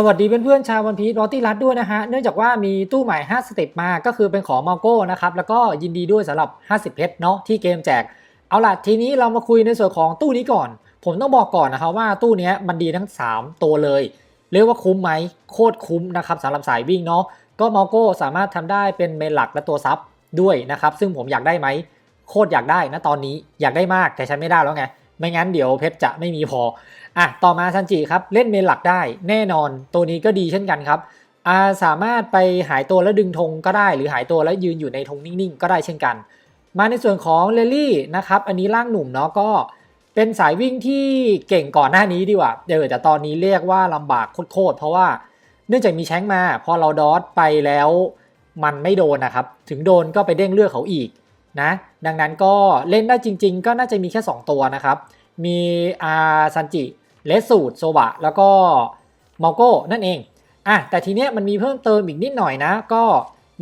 สวัสดีเพื่อนๆชาววันพีรอตี้รัดด้วยนะฮะ เนื่องจากว่ามีตู้ใหม่ 5 สเต็ปมาก็คือเป็นของมาโก้นะครับ แล้วก็ยินดีด้วยสำหรับ 50 เพชรเนาะที่เกมแจก เอาล่ะ ทีนี้เรามาคุยในส่วนของตู้นี้ก่อน ผมต้องบอกก่อนนะครับว่าตู้นี้มันดีทั้ง 3 ตัวเลย เรียกว่าคุ้มไหมโคตรคุ้มนะครับสำหรับสายวิ่งเนาะก็มาโก้สามารถทำได้เป็นเมนหลักและตัวซับด้วยนะครับซึ่งผมอยากได้ไหมโคตรอยากได้นะตอนนี้อยากได้มากแต่ใช้ไม่ได้แล้วไง ไม่งั้นเดี๋ยวเพชรจะไม่มีพออะต่อมาซันจิครับเล่นเมนหลักได้แน่นอนตัวนี้ก็ดีเช่นกันครับอ่าสามารถไปหายตัวแล้วดึงธงก็ได้ หรือหายตัวแล้วยืนอยู่ในธงนิ่งๆ ก็ได้เช่นกัน มาในส่วนของเลลี่นะครับอันนี้ร่างหนุ่มเนาะก็เป็นสายวิ่งที่เก่งก่อนหน้านี้ดีกว่าเดี๋ยวแต่ตอนนี้เรียกว่าลำบากโคตรๆเพราะว่าเนื่องจากมีแชงมาพอเราดอทไปแล้วมันไม่โดนนะครับ ถึงโดนก็ไปเด้งเลือกเขาอีกนะ ดังนั้นก็เล่นได้จริง ๆ ก็น่าจะมีแค่ 2 ตัวนะครับ มีอาซันจิเลสสูตรโซบะแล้วก็มอโก้นั่นเองอะแต่ทีเนี้ยมันมีเพิ่มเติมอีกนิดหน่อยนะ ก็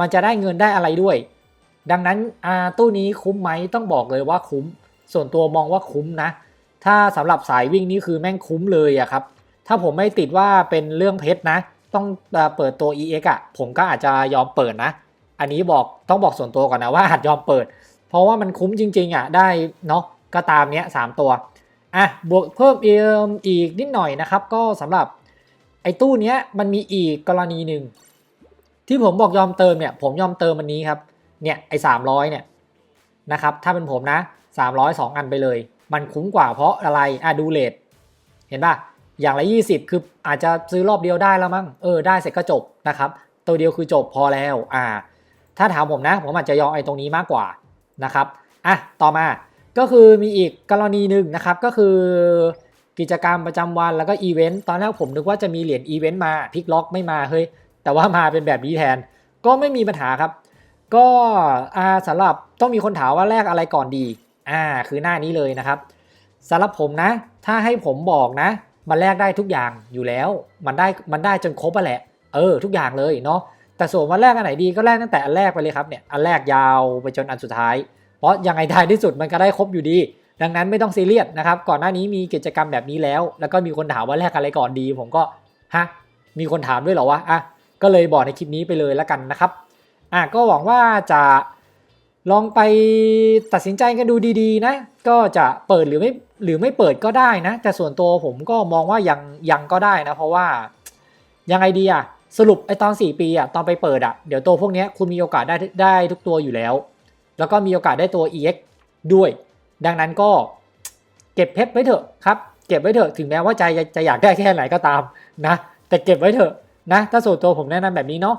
มันจะได้เงินได้อะไรด้วย ดังนั้นอาตู้นี้คุ้มไหมต้องบอกเลยว่าคุ้ม ส่วนตัวมองว่าคุ้มนะ ถ้าสำหรับสายวิ่งนี่คือแม่งคุ้มเลยอะครับ ถ้าผมไม่ติดว่าเป็นเรื่องเพชรนะ ต้องเอ่อเปิดตัว EX อะผมก็อาจจะยอมเปิดนะ อันนี้บอกต้องบอกส่วนตัวก่อนนะว่าอาจยอมเปิด เพราะว่ามันคุ้มจริงๆอะได้เนาะก็ตามเนี้ยสามตัว อะบวกเพิ่มเอมอีกนิดหน่อยนะครับ ก็สำหรับไอ้ตู้เนี้ยมันมีอีกกรณีหนึ่งที่ผมบอกยอมเติมเนี่ยผมยอมเติมอันนี้ครับเนี่ยไอ้สามร้อยเนี่ยนะครับถ้าเป็นผมนะสามร้อยสองอันไปเลย มันคุ้มกว่าเพราะอะไรอะดูเลทเห็นป่ะอย่างละยี่สิบคืออาจจะซื้อรอบเดียวได้แล้วมั้งเออได้เสร็จก็จบนะครับ ตัวเดียวคือจบพอแล้วอ่า ถ้าถามผมนะ ผมอาจจะยอมไอ้ตรงนี้มากกว่านะครับอะต่อมา ก็คือมีอีกกรณีหนึ่งนะครับก็คือกิจกรรมประจำวันแล้วก็อีเวนต์ตอนแรกผมนึกว่าจะมีเหรียญอีเวนต์มาพลิกล็อกไม่มาเฮ้ยแต่ว่ามาเป็นแบบนี้แทน ก็ไม่มีปัญหาครับ ก็อาสำหรับต้องมีคนถามว่าแลกอะไรก่อนดีอ่าคือหน้านี้เลยนะครับสำหรับผมนะ ถ้าให้ผมบอกนะ มันแลกได้ทุกอย่างอยู่แล้ว มันได้มันได้จนครบอะแหละ เออ ทุกอย่างเลยเนาะแต่ส่วนว่าแลกอันไหนดีก็แลกตั้งแต่อันแรกไปเลยครับเนี่ยอันแรกยาวไปจนอันสุดท้าย ราะยังไงท้ายที่สุดมันก็ได้ครบอยู่ดี ดังนั้นไม่ต้องซีเรียสนะครับ ก่อนหน้านี้มีกิจกรรมแบบนี้แล้ว แล้วก็มีคนถามว่าแลกอะไรก่อนดี ผมก็ฮะมีคนถามด้วยเหรอวะอะก็เลยบอกในคลิปนี้ไปเลยแล้วกันนะครับอะก็หวังว่าจะลองไปตัดสินใจกันดูดีๆนะ ก็จะเปิดหรือไม่หรือไม่เปิดก็ได้นะ แต่ส่วนตัวผมก็มองว่ายังยังก็ได้นะ เพราะว่ายังไงดีอะสรุปไอตอน 4 ปีอะตอนไปเปิดอะเดี๋ยวตัวพวกเนี้ยคุณมีโอกาสได้ได้ทุกตัวอยู่แล้ว แล้วก็มีโอกาสได้ตัว EX ด้วย ดังนั้นก็เก็บเพชรไว้เถอะครับ เก็บไว้เถอะถึงแม้ว่าใจจะอยากได้แค่ไหนก็ตามนะ แต่เก็บไว้เถอะนะ ถ้าส่วนตัวผมแนะนำแบบนี้เนาะ